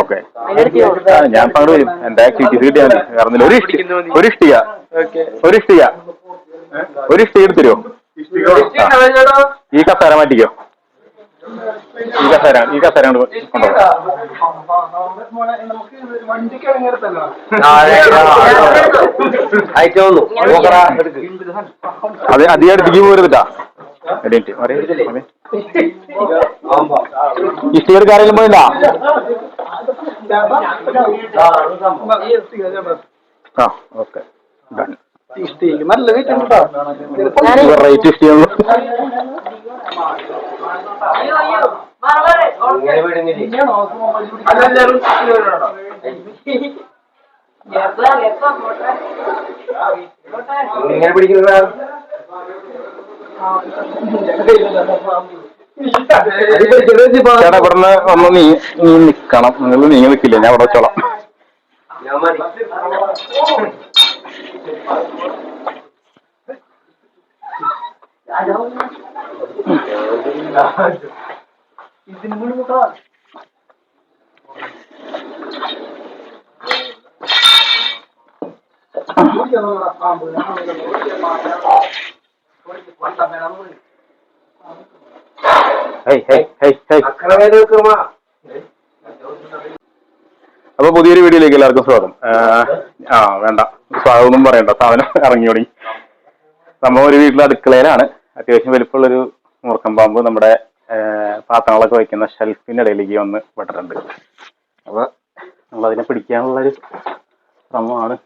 Okay. ഞാൻ അങ്ങോട്ട് വരും എന്റെ ആക്ടിവിറ്റീസ് കിട്ടിയാൽ മതി കാരണം ഒരു ഇഷ്ടി ഒരു ഇഷ്ടിക. ഒരു ഇഷ്ടിക. ഒരു ഇഷ്ടിക എടുത്തരുമോ ഈ കസേര മാറ്റിക്കോ. ഈ കസേര ഈ കസേര കൊണ്ട് കൊണ്ടുപോകാം. അത് അധികം അടുത്തേക്ക് പോരുന്നിട്ടാ ഇഷ്ടിക എടുക്കാരെങ്കിലും പോയില്ല ആ ഓക്കെ. നല്ല ഇങ്ങനെ പിടിക്കുന്നതാ ചേട്ടാ ഇവിടുന്ന് വന്ന് നീ നീ നിക്കണം. നിങ്ങൾ നീ നിക്കില്ല ഞാൻ അവിടെ വെച്ചോളാം. ഞാൻ അപ്പൊ പുതിയൊരു വീഡിയോയിലേക്ക് എല്ലാവർക്കും സ്വാഗതം. ആ വേണ്ട. സ്വാഗതം പറയണ്ട. സാധനം ഇറങ്ങി തുടങ്ങി സംഭവം ഒരു വീട്ടിലെ അടുക്കളയിലാണ്. അത്യാവശ്യം വലിപ്പമുള്ളൊരു മൂർക്കം പാമ്പ് നമ്മുടെ പാത്രങ്ങളൊക്കെ വയ്ക്കുന്ന ഷെൽഫിന്റെ ഇടയിലേക്ക് വന്ന് പെട്ടിട്ടുണ്ട്. അപ്പൊ നമ്മളതിനെ പിടിക്കാനുള്ളൊരു ശ്രമമാണ്.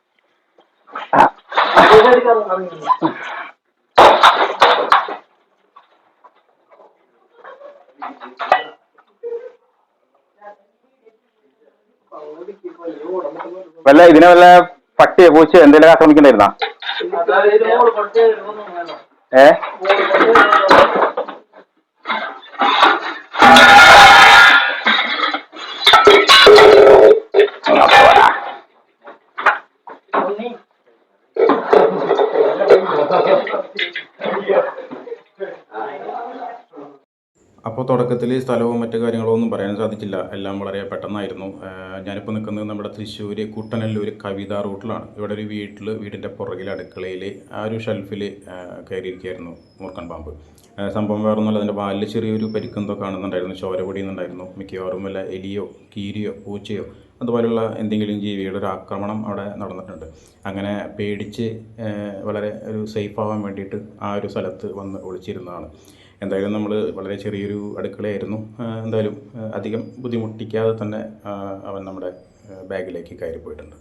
വല്ല ഇതിനെ വല്ല പട്ടിയെ പൂച്ച എന്തെങ്കിലും ആക്രമിക്കണ്ടായിരുന്നാ ഏ. അപ്പോൾ തുടക്കത്തിൽ സ്ഥലവും മറ്റു കാര്യങ്ങളോ ഒന്നും പറയാൻ സാധിച്ചില്ല. എല്ലാം വളരെ പെട്ടെന്നായിരുന്നു. ഞാനിപ്പോൾ നിൽക്കുന്നത് നമ്മുടെ തൃശ്ശൂർ കുട്ടനല്ലൂർ കവിത റൂട്ടിലാണ്. ഇവിടെ ഒരു വീട്ടിൽ വീടിന്റെ പുറകിൽ അടുക്കളയിൽ ആ ഒരു ഷെൽഫിൽ കയറിയിരിക്കുകയായിരുന്നു മൂർക്കൻ പാമ്പ്. സംഭവം വേറെ ഒന്നുമല്ല അതിന്റെ വാലിൽ ചെറിയൊരു പരിക്കെന്തോ കാണുന്നുണ്ടായിരുന്നു. ചോര പൊടിയുന്നുണ്ടായിരുന്നു. മിക്കവാറും വല്ല എലിയോ കീരിയോ പൂച്ചയോ അതുപോലെയുള്ള എന്തെങ്കിലും ജീവിയുടെ ഒരു ആക്രമണം അവിടെ നടന്നിട്ടുണ്ട്. അങ്ങനെ പേടിച്ച് വളരെ ഒരു സേഫ് ആവാൻ വേണ്ടിയിട്ട് ആ ഒരു സ്ഥലത്ത് വന്ന് ഒളിച്ചിരുന്നതാണ്. എന്തായാലും നമ്മൾ വളരെ ചെറിയൊരു അടുക്കളയായിരുന്നു. എന്തായാലും അധികം ബുദ്ധിമുട്ടിക്കാതെ തന്നെ അവൻ നമ്മുടെ ബാഗിലേക്ക് കയറി പോയിട്ടുണ്ട്